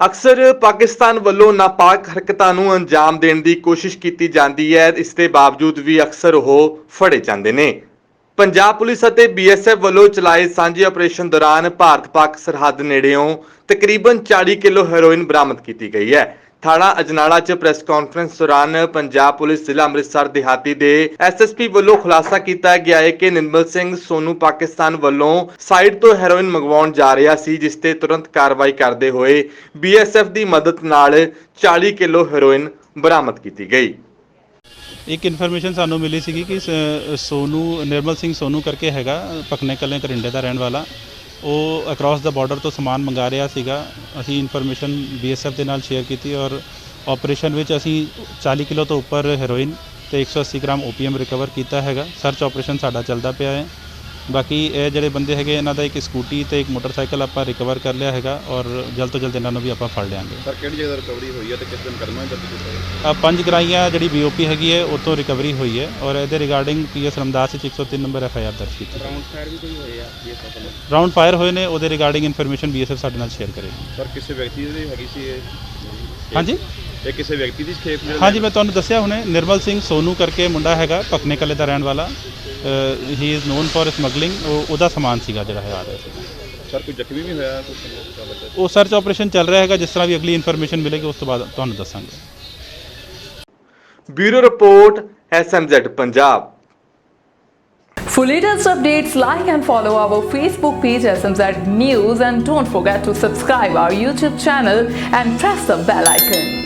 ਅਕਸਰ ਪਾਕਿਸਤਾਨ ਵੱਲੋਂ ਨਾਪਾਕ ਹਰਕਤਾਂ ਨੂੰ ਅੰਜਾਮ ਦੇਣ ਦੀ ਕੋਸ਼ਿਸ਼ ਕੀਤੀ ਜਾਂਦੀ ਹੈ। ਇਸ ਦੇ ਬਾਵਜੂਦ ਵੀ ਅਕਸਰ ਉਹ ਫੜੇ ਜਾਂਦੇ ਨੇ। ਪੰਜਾਬ ਪੁਲਿਸ ਅਤੇ ਬੀਐਸਐਫ ਵੱਲੋਂ ਚਲਾਏ ਸਾਂਝੇ ਆਪਰੇਸ਼ਨ ਦੌਰਾਨ ਭਾਰਤ-ਪਾਕ ਸਰਹੱਦ ਨੇੜਿਓਂ ਤਕਰੀਬਨ 40 ਕਿਲੋ ਹੈਰੋਇਨ ਬਰਾਮਦ ਕੀਤੀ ਗਈ ਹੈ। ਥਾਣਾ ਅਜਨਾਲਾ 'ਚ ਪ੍ਰੈਸ ਕਾਨਫਰੰਸ ਦੌਰਾਨ ਪੰਜਾਬ ਪੁਲਿਸ ਜ਼ਿਲ੍ਹਾ ਅੰਮ੍ਰਿਤਸਰ ਦਿਹਾਤੀ ਦੇ ਐਸਐਸਪੀ ਵੱਲੋਂ ਖੁਲਾਸਾ ਕੀਤਾ ਗਿਆ ਹੈ ਕਿ ਨਿਰਮਲ ਸਿੰਘ ਸੋਨੂ ਪਾਕਿਸਤਾਨ ਵੱਲੋਂ ਸਾਈਡ ਤੋਂ ਹੈਰੋਇਨ ਮੰਗਵਾਉਣ ਜਾ ਰਿਹਾ ਸੀ, ਜਿਸ ਤੇ ਤੁਰੰਤ ਕਾਰਵਾਈ ਕਰਦੇ ਹੋਏ ਬੀਐਸਐਫ ਦੀ ਮਦਦ ਨਾਲ 40 ਕਿਲੋ ਹੈਰੋਇਨ ਬਰਾਮਦ ਕੀਤੀ ਗਈ। ਇੱਕ ਇਨਫੋਰਮੇਸ਼ਨ ਸਾਨੂੰ ਮਿਲੀ ਸੀਗੀ ਕਿ ਸ- ਸੋਨੂ, ਨਿਰਮਲ ਸਿੰਘ ਸੋਨੂ ਕਰਕੇ ਹੈਗਾ ਪਖਨੇ ਕੱਲੇ ਕਰਿੰਡੇ ਦਾ ਰਹਿਣ ਵਾਲਾ। ਉਹ ਅਕ੍ਰੋਸ ਦਾ ਬਾਰਡਰ ਤੋਂ ਸਮਾਨ ਮੰਗਾ ਰਿਹਾ ਸੀਗਾ। ਅਸੀਂ ਇਨਫੋਰਮੇਸ਼ਨ ਬੀਐਸਐਫ ਦੇ ਨਾਲ ਸ਼ੇਅਰ ਕੀਤੀ ਔਰ ਆਪਰੇਸ਼ਨ ਵਿੱਚ ਅਸੀਂ 40 ਕਿਲੋ ਤੋਂ ਉੱਪਰ ਹੈਰੋਇਨ ਤੇ 180 ਗ੍ਰਾਮ ਓਪੀਐਮ ਰਿਕਵਰ ਕੀਤਾ ਹੈਗਾ। ਸਰਚ ਆਪਰੇਸ਼ਨ ਸਾਡਾ ਚੱਲਦਾ ਪਿਆ ਹੈ। ਬਾਕੀ ਇਹ ਜਿਹੜੇ ਬੰਦੇ ਹੈਗੇ ਇਹਨਾਂ ਦਾ ਇੱਕ ਸਕੂਟੀ ਤੇ ਇੱਕ ਮੋਟਰਸਾਈਕਲ ਆਪਾਂ ਰਿਕਵਰ ਕਰ ਲਿਆ ਹੈਗਾ ਔਰ ਜਲਦ ਤੋਂ ਜਲਦ ਇਹਨਾਂ ਨੂੰ ਵੀ ਆਪਾਂ ਫੜ ਲਿਆਂਗੇ। ਸਰ ਕਿਹੜੀ ਜਗ੍ਹਾ ਰਿਕਵਰੀ ਹੋਈ ਹੈ ਤੇ ਕਿਸ ਦਿਨ ਕਰਨਾ ਹੈ ਆ ਪੰਜ ਗਰਾਈਆਂ ਜਿਹੜੀ ਬੀਓਪੀ ਹੈਗੀ ਹੈ ਉਹ ਤੋਂ ਰਿਕਵਰੀ ਹੋਈ ਹੈ ਔਰ ਇਹਦੇ ਰਿਗਾਰਡਿੰਗ ਪੀਐਸ ਰਮਦਾਸ ਵਿੱਚ 103 ਨੰਬਰ ਐਫਆਈਆਰ ਦਰਜ ਕੀਤੀ ਰਾਉਂਡ ਫਾਇਰ ਵੀ ਕੋਈ ਹੋਏ ਆ ਇਸ ਵੱਲੋਂ? ਰਾਉਂਡ ਫਾਇਰ ਹੋਏ ਨੇ ਉਹਦੇ ਰਿਗਾਰਡਿੰਗ ਇਨਫੋਰਮੇਸ਼ਨ ਬੀਐਸਐਫ ਸਾਡੇ ਨਾਲ ਸ਼ੇਅਰ ਕਰੇਗੀ ਸਰ ਕਿਸੇ ਵਿਅਕਤੀ ਦੀ ਹੈਗੀ ਸੀ ਇਹ? ਹਾਂਜੀ? ਇਹ ਕਿਸੇ ਵਿਅਕਤੀ ਦੀ ਖੇਪ ਹਾਂਜੀ ਮੈਂ ਤੁਹਾਨੂੰ ਦੱਸਿਆ ਹੁਣੇ ਨਿਰਮਲ ਸਿੰਘ ਸੋਨੂ ਕਰਕੇ ਮੁੰਡਾ ਹੈਗਾ ਪਕਨੇ ਕੱਲੇ ਦਾ ਰਹਿਣ ਵਾਲਾ। He is known for smuggling ਉਹਦਾ ਸਮਾਨ ਸੀਗਾ ਜਿਹੜਾ ਹੈ ਆ ਰਿਹਾ ਸੀ ਸਰ ਕੋਈ ਜ਼ਖਮੀ ਵੀ ਹੋਇਆ ਕੁਝ ਉਹ ਸਰਚ ਆਪਰੇਸ਼ਨ ਚੱਲ ਰਿਹਾ ਹੈਗਾ ਜਿਸ ਤਰ੍ਹਾਂ ਵੀ ਅਗਲੀ ਇਨਫੋਰਮੇਸ਼ਨ ਮਿਲੇਗੀ ਉਸ ਤੋਂ ਬਾਅਦ ਤੁਹਾਨੂੰ ਦੱਸਾਂਗੇ bureau report SMZ Punjab For latest updates, like and follow our Facebook page SMZ News and don't forget to subscribe our YouTube channel and press the bell icon.